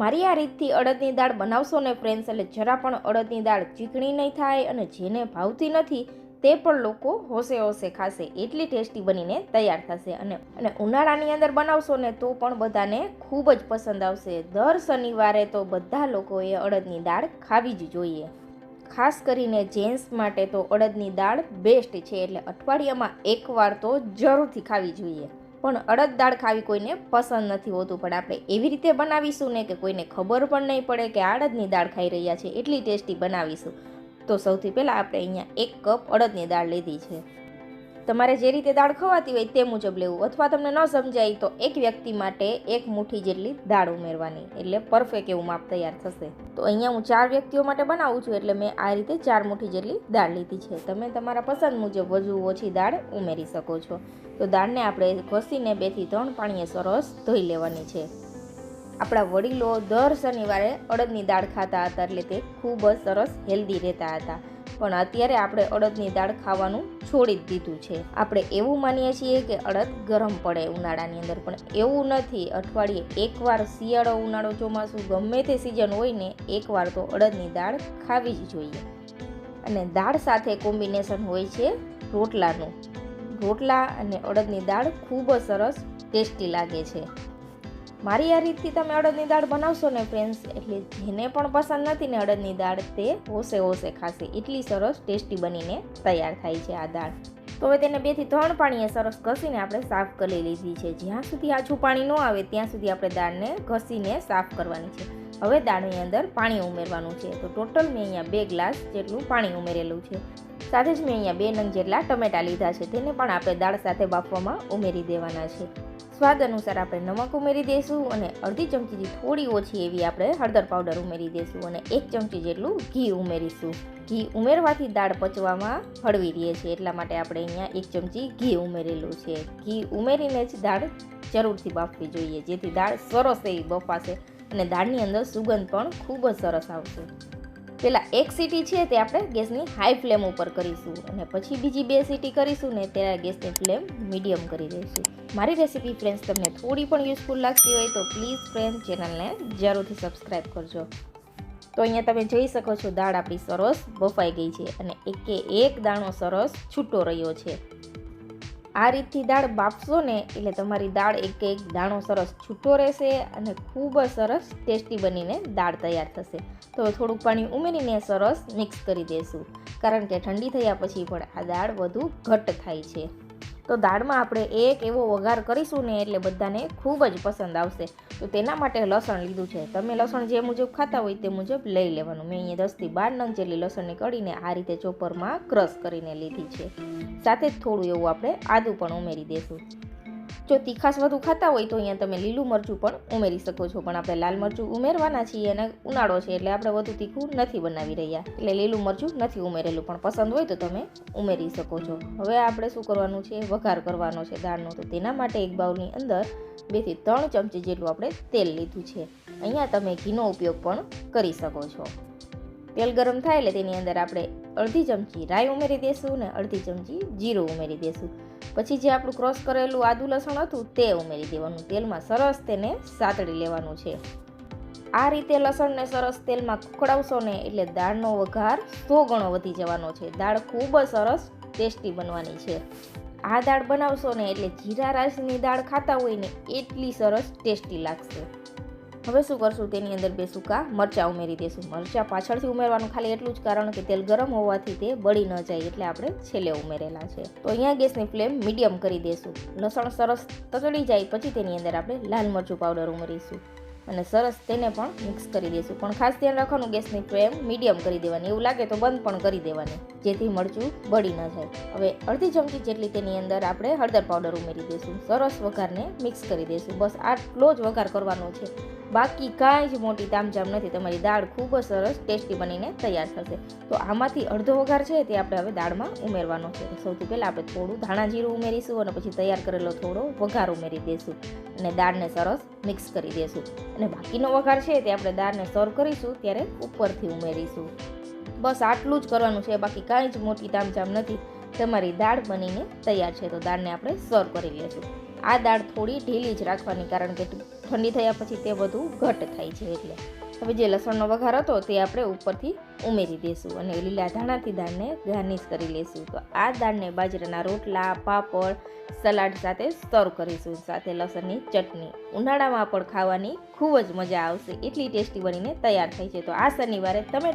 મારી આ રીતથી અડદની દાળ બનાવશો ને ફ્રેન્ડ્સ એટલે જરા પણ અડદની દાળ ચીકણી નહીં થાય અને જેને ભાવતી નથી તે પણ લોકો હોશે હોશે ખાશે. એટલી ટેસ્ટી બનીને તૈયાર થશે અને અને ઉનાળાની અંદર બનાવશો ને તો પણ બધાને ખૂબ જ પસંદ આવશે. દર શનિવારે તો બધા લોકોએ અડદની દાળ ખાવી જ જોઈએ. ખાસ કરીને જેન્ટ્સ માટે તો અડદની દાળ બેસ્ટ છે, એટલે અઠવાડિયામાં એકવાર તો જરૂરથી ખાવી જોઈએ. પણ અડદ દાળ ખાવી કોઈને પસંદ નથી હોતું. પણ આપણે એવી રીતે બનાવીશું ને કે કોઈને ખબર પણ નહીં પડે કે અડદની દાળ ખાઈ રહ્યા છે. એટલી ટેસ્ટી બનાવીશું. તો સૌથી પહેલાં આપણે અહીંયા એક કપ અડદની દાળ લીધી છે. તમારે જે રીતે દાળ ખવાતી હોય તે મુજબ લેવું. અથવા તમને ન સમજાય તો એક વ્યક્તિ માટે એક મુઠ્ઠી જેટલી દાળ ઉમેરવાની. એટલે પરફેક્ટ એવું માપ તૈયાર થશે. તો અહીંયા હું ચાર વ્યક્તિઓ માટે બનાવું છું, એટલે મેં આ રીતે ચાર મુઠ્ઠી જેટલી દાળ લીધી છે. તમે તમારા પસંદ મુજબ વધુ ઓછી દાળ ઉમેરી શકો છો. તો દાળને આપણે ઘસીને બેથી ત્રણ પાણીએ સરસ ધોઈ લેવાની છે. આપણા વડીલો દર શનિવારે અડદની દાળ ખાતા હતા, એટલે તે ખૂબ જ સરસ હેલ્ધી રહેતા હતા. પણ અત્યારે આપણે અડદની દાળ ખાવાનું છોડી જ દીધું છે. આપણે એવું માનીએ છીએ કે અડદ ગરમ પડે ઉનાળાની અંદર, પણ એવું નથી. અઠવાડિયે એકવાર શિયાળો ઉનાળો ચોમાસું ગમે તે સિઝન હોય ને, એકવાર તો અડદની દાળ ખાવી જ જોઈએ. અને દાળ સાથે કોમ્બિનેશન હોય છે રોટલાનું. રોટલા અને અડદની દાળ ખૂબ જ સરસ ટેસ્ટી લાગે છે. મારી આ રીતથી તમે અડદની દાળ બનાવશો ને ફ્રેન્ડ્સ એટલે જેને પણ પસંદ નથી ને અડદની દાળ, તે હોશે હોશે ખાશે. એટલી સરસ ટેસ્ટી બનીને તૈયાર થાય છે આ દાળ. તો હવે તેને બેથી ત્રણ પાણીએ સરસ ઘસીને આપણે સાફ કરી લીધી છે. જ્યાં સુધી આછું પાણી ન આવે, ત્યાં સુધી આપણે દાળને ઘસીને સાફ કરવાની છે. હવે દાળની અંદર પાણી ઉમેરવાનું છે. તો ટોટલ મેં અહીંયા બે ગ્લાસ જેટલું પાણી ઉમેરેલું છે. સાથે જ મેં અહીંયા બે નંગ જેટલા ટમેટા લીધા છે. તેને પણ આપણે દાળ સાથે બાફવામાં ઉમેરી દેવાના છે. સ્વાદ અનુસાર આપણે નમક ઉમેરી દઈશું અને અડધી ચમચીથી થોડી ઓછી એવી આપણે હળદર પાવડર ઉમેરી દઈશું અને એક ચમચી જેટલું ઘી ઉમેરીશું. ઘી ઉમેરવાથી દાળ પચવામાં હળવી રહે છે, એટલા માટે આપણે અહીંયા એક ચમચી ઘી ઉમેરેલું છે. ઘી ઉમેરીને જ દાળ જરૂરથી બાફવી જોઈએ, જેથી દાળ સરસ એવી બફાશે અને દાળની અંદર સુગંધ પણ ખૂબ જ સરસ આવશે. પહેલાં એક સીટી છે તે આપણે ગેસની હાઈ ફ્લેમ ઉપર કરીશું અને પછી બીજી બે સીટી કરીશું ને ત્યારે ગેસની ફ્લેમ મીડિયમ કરી દઈશું. મારી રેસીપી ફ્રેન્ડ્સ તમને થોડી પણ યુઝફુલ લાગતી હોય તો પ્લીઝ ફ્રેન્ડ ચેનલને જરૂરથી સબસ્ક્રાઈબ કરજો. તો અહીંયા તમે જોઈ શકો છો દાળ આપણી સરસ બફાઈ ગઈ છે અને એકે એક દાણો સરસ છૂટો રહ્યો છે. આ રીતથી દાળ બાફશો ને એટલે તમારી દાળ એક એક દાણો સરસ છૂટો રહેશે અને ખૂબ જ સરસ ટેસ્ટી બનીને દાળ તૈયાર થશે. તો થોડુંક પાણી ઉમેરીને સરસ મિક્સ કરી દઈશું કારણ કે ઠંડી થયા પછી પણ આ દાળ વધુ ઘટ્ટ થાય છે. તો દાળમાં આપણે એક એવો વઘાર કરીશું ને એટલે બધાને ખૂબ જ પસંદ આવશે. તો તેના માટે લસણ લીધું છે. તમે લસણ જે મુજબ ખાતા હોય તે મુજબ લઈ લેવાનું. મેં અહીંયા દસથી બાર નંગ જેટલી લસણની કઢીને આ રીતે ચોપરમાં ક્રશ કરીને લીધી છે. સાથે જ થોડું એવું આપણે આદું પણ ઉમેરી દઈશું જો તીખાશ વધુ ખાતા હોય તો અહીંયા તમે લીલું મરચું પણ ઉમેરી શકો છો. પણ આપણે લાલ મરચું ઉમેરવાના છીએ અને ઉનાળો છે એટલે આપણે વધુ તીખું નથી બનાવી રહ્યા. એટલે લીલું મરચું નથી ઉમેરેલું, પણ પસંદ હોય તો તમે ઉમેરી શકો છો. હવે આપણે શું કરવાનું છે? વઘાર કરવાનો છે દાળનો. તો તેના માટે એક બાઉલની અંદર બેથી ત્રણ ચમચી જેટલું આપણે તેલ લીધું છે. અહીંયા તમે ઘીનો ઉપયોગ પણ કરી શકો છો. તેલ ગરમ થાય એટલે તેની અંદર આપણે અડધી ચમચી રાઈ ઉમેરી દઈશું ને અડધી ચમચી જીરું ઉમેરી દઈશું પછી જે આપણું ક્રોસ કરેલું આદુ લસણ હતું તે ઉમેરી દેવાનું. તેલમાં સરસ તેને સાતળી લેવાનું છે. આ રીતે લસણને સરસ તેલમાં કુકડાવશો ને એટલે દાળનો વઘાર સો ગણો વધી જવાનો છે. દાળ ખૂબ જ સરસ ટેસ્ટી બનવાની છે. આ દાળ બનાવશો ને એટલે જીરા રાઈસની દાળ ખાતા હોય ને એટલી સરસ ટેસ્ટી લાગશે. હવે શું કરશું તેની અંદર બે સૂકા મરચાં ઉમેરી દઈશું મરચાં પાછળથી ઉમેરવાનું ખાલી એટલું જ કારણ કે તેલ ગરમ હોવાથી તે બળી ન જાય એટલે આપણે છેલ્લે ઉમેરેલા છે. તો અહીંયા ગેસની ફ્લેમ મીડિયમ કરી દઈશું લસણ સરસ તતડી જાય પછી તેની અંદર આપણે લાલ મરચું પાવડર ઉમેરીશું. અને સરસ તેને પણ મિક્સ કરી દઈશું પણ ખાસ ધ્યાન રાખવાનું, ગેસની ફ્લેમ મીડિયમ કરી દેવાની. એવું લાગે તો બંધ પણ કરી દેવાની, જેથી મરચું બળી ન જાય. હવે અડધી ચમચી જેટલી તેની અંદર આપણે હળદર પાવડર ઉમેરી દઈશું સરસ વઘારને મિક્સ કરી દઈશું બસ આટલો જ વઘાર કરવાનો છે. બાકી કાંઈ જ મોટી તામઝામ નથી. તમારી દાળ ખૂબ જ સરસ, ટેસ્ટી બનીને તૈયાર થશે. તો આમાંથી અડધો વઘાર છે તે આપણે હવે દાળમાં ઉમેરવાનો છે. સૌથી પહેલાં આપણે થોડું ધાણા જીરું ઉમેરીશું અને પછી તૈયાર કરેલો થોડો વઘાર ઉમેરી દઈશું. અને દાળને સરસ મિક્સ કરી દઈશું. અને બાકીનો વઘાર છે તે આપણે દાળને સર્વ કરીશું ત્યારે ઉપરથી ઉમેરીશું. બસ આટલું જ કરવાનું છે. બાકી કાંઈ જ મોટી તામઝામ નથી. તમારી દાળ બનીને તૈયાર છે. તો દાળને આપણે સર્વ કરી લઈશું. આ દાળ થોડી ઢીલી જ રાખવાની કારણ કે ઠંડી થયા પછી તે વધુ ઘટ થાય છે એટલે. હવે જે લસણનો વઘાર હતો તે આપણે ઉપરથી ઉમેરી દઈશું અને લીલા ધાણાથી દાળને ગાર્નિશ કરી લઈશું તો આ દાળને બાજરાના રોટલા, પાપડ, સલાડ સાથે સર્વ કરીશું. સાથે લસણની ચટણી. ઉનાળામાં પણ ખાવાની ખૂબ જ મજા આવશે. એટલી ટેસ્ટી બનીને તૈયાર થાય છે. તો આ શનિવારે તમે